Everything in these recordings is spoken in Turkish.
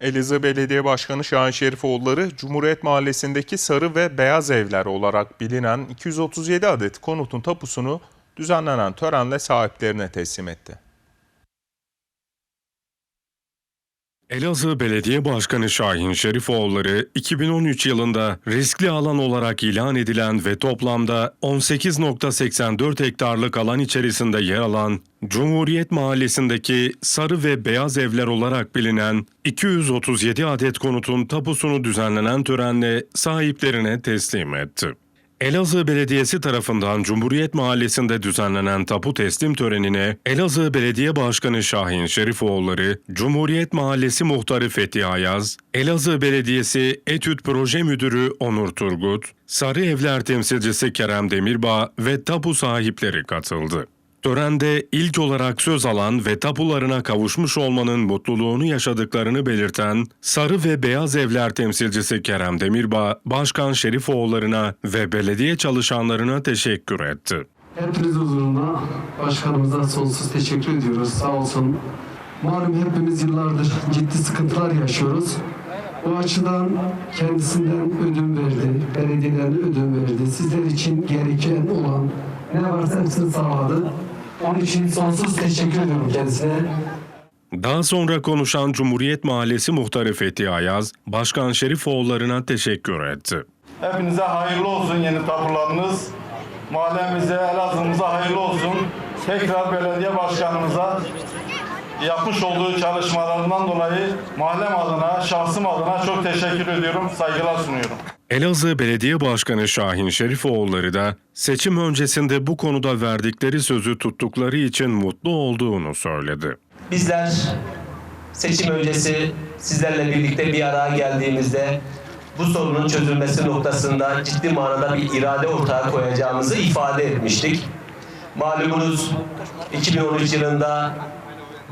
Elazığ Belediye Başkanı Şahin Şerifoğulları, Cumhuriyet Mahallesi'ndeki sarı ve beyaz evler olarak bilinen 237 adet konutun tapusunu düzenlenen törenle sahiplerine teslim etti. Elazığ Belediye Başkanı Şahin Şerifoğulları 2013 yılında riskli alan olarak ilan edilen ve toplamda 18.84 hektarlık alan içerisinde yer alan Cumhuriyet Mahallesi'ndeki sarı ve beyaz evler olarak bilinen 237 adet konutun tapusunu düzenlenen törenle sahiplerine teslim etti. Elazığ Belediyesi tarafından Cumhuriyet Mahallesi'nde düzenlenen tapu teslim törenine Elazığ Belediye Başkanı Şahin Şerifoğulları, Cumhuriyet Mahallesi Muhtarı Fethi Ayaz, Elazığ Belediyesi Etüt Proje Müdürü Onur Turgut, Sarı Evler Temsilcisi Kerem Demirbağ ve tapu sahipleri katıldı. Törende ilk olarak söz alan ve tapularına kavuşmuş olmanın mutluluğunu yaşadıklarını belirten Sarı ve Beyaz Evler temsilcisi Kerem Demirbağ, Başkan Şerifoğullarına ve belediye çalışanlarına teşekkür etti. Hepiniz huzurunda başkanımıza sonsuz teşekkür ediyoruz. Sağ olsun. Malum hepimiz yıllardır ciddi sıkıntılar yaşıyoruz. Bu açıdan kendisinden ödün verdi, belediyeden ödün verdi. Sizler için gereken olan ne varsa hepsini sağladı. Onun için sonsuz teşekkür ediyorum kendisine. Daha sonra konuşan Cumhuriyet Mahallesi Muhtarı Fethi Ayaz, Başkan Şerifoğullarına teşekkür etti. Hepinize hayırlı olsun yeni tapularınız. Mahallemize, Elazığ'ımıza hayırlı olsun. Tekrar belediye başkanımıza yapmış olduğu çalışmalarından dolayı mahallem adına, şahsım adına çok teşekkür ediyorum, saygılar sunuyorum. Elazığ Belediye Başkanı Şahin Şerifoğulları da seçim öncesinde bu konuda verdikleri sözü tuttukları için mutlu olduğunu söyledi. Bizler seçim öncesi sizlerle birlikte bir araya geldiğimizde bu sorunun çözülmesi noktasında ciddi manada bir irade ortaya koyacağımızı ifade etmiştik. Malumunuz 2013 yılında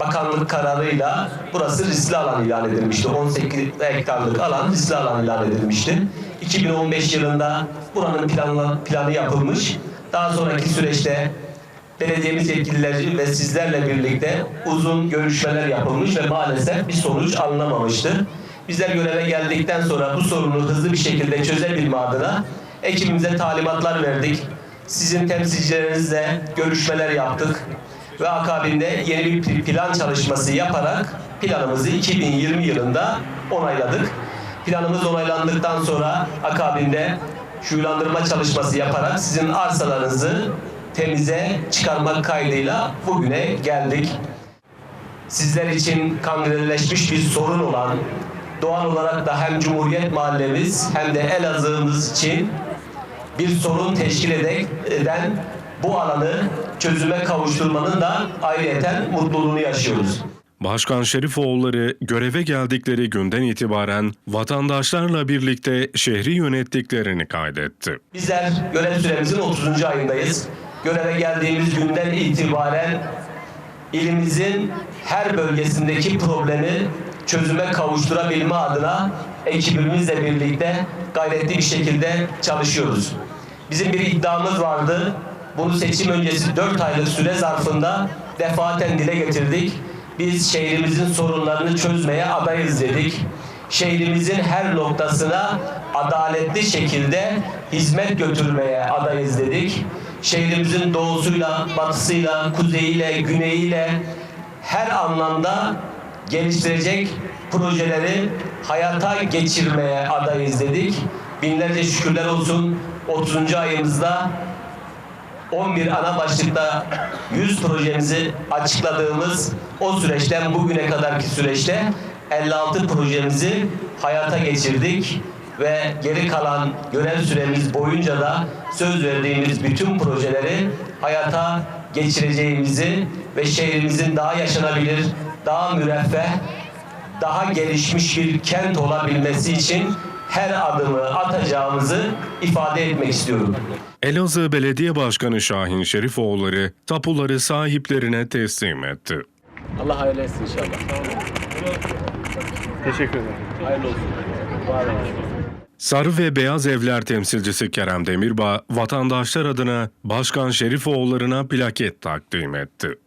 bakanlık kararıyla burası riskli alan ilan edilmişti. 18 hektarlık alan riskli alan ilan edilmişti. 2015 yılında buranın planı, planı yapılmış. Daha sonraki süreçte belediyemiz yetkilileri ve sizlerle birlikte uzun görüşmeler yapılmış ve maalesef bir sonuç alınamamıştı. Bizler göreve geldikten sonra bu sorunu hızlı bir şekilde çözebilme adına ekibimize talimatlar verdik. Sizin temsilcilerinizle görüşmeler yaptık ve akabinde yeni bir plan çalışması yaparak planımızı 2020 yılında onayladık. Planımız onaylandıktan sonra akabinde şuylandırma çalışması yaparak sizin arsalarınızı temize çıkarmak kaydıyla bugüne geldik. Sizler için kangreleşmiş bir sorun olan doğal olarak da hem Cumhuriyet Mahallemiz hem de Elazığ'ımız için bir sorun teşkil ede- eden bu alanı çözüme kavuşturmanın da ayrıyeten mutluluğunu yaşıyoruz. Başkan Şerifoğulları göreve geldikleri günden itibaren vatandaşlarla birlikte şehri yönettiklerini kaydetti. Bizler görev süremizin 30. ayındayız. Göreve geldiğimiz günden itibaren ilimizin her bölgesindeki problemi çözüme kavuşturabilme adına ekibimizle birlikte gayretli bir şekilde çalışıyoruz. Bizim bir iddiamız vardı. Bunu seçim öncesi 4 aylık süre zarfında defaten dile getirdik. Biz şehrimizin sorunlarını çözmeye adayız dedik. Şehrimizin her noktasına adaletli şekilde hizmet götürmeye adayız dedik. Şehrimizin doğusuyla, batısıyla, kuzeyiyle, güneyiyle her anlamda geliştirecek projeleri hayata geçirmeye adayız dedik. Binlerce şükürler olsun 30. ayımızda 11 ana başlıkta 100 projemizi açıkladığımız o süreçten bugüne kadarki süreçte 56 projemizi hayata geçirdik ve geri kalan görev süremiz boyunca da söz verdiğimiz bütün projeleri hayata geçireceğimizi ve şehrimizin daha yaşanabilir, daha müreffeh, daha gelişmiş bir kent olabilmesi için her adımı atacağımızı ifade etmek istiyorum. Elazığ Belediye Başkanı Şahin Şerifoğulları tapuları sahiplerine teslim etti. Allah hayırlı etsin inşallah. Teşekkür ederim. Hayırlı olsun. Var. Sarı ve Beyaz Evler temsilcisi Kerem Demirbağ, vatandaşlar adına Başkan Şerifoğullarına plaket takdim etti.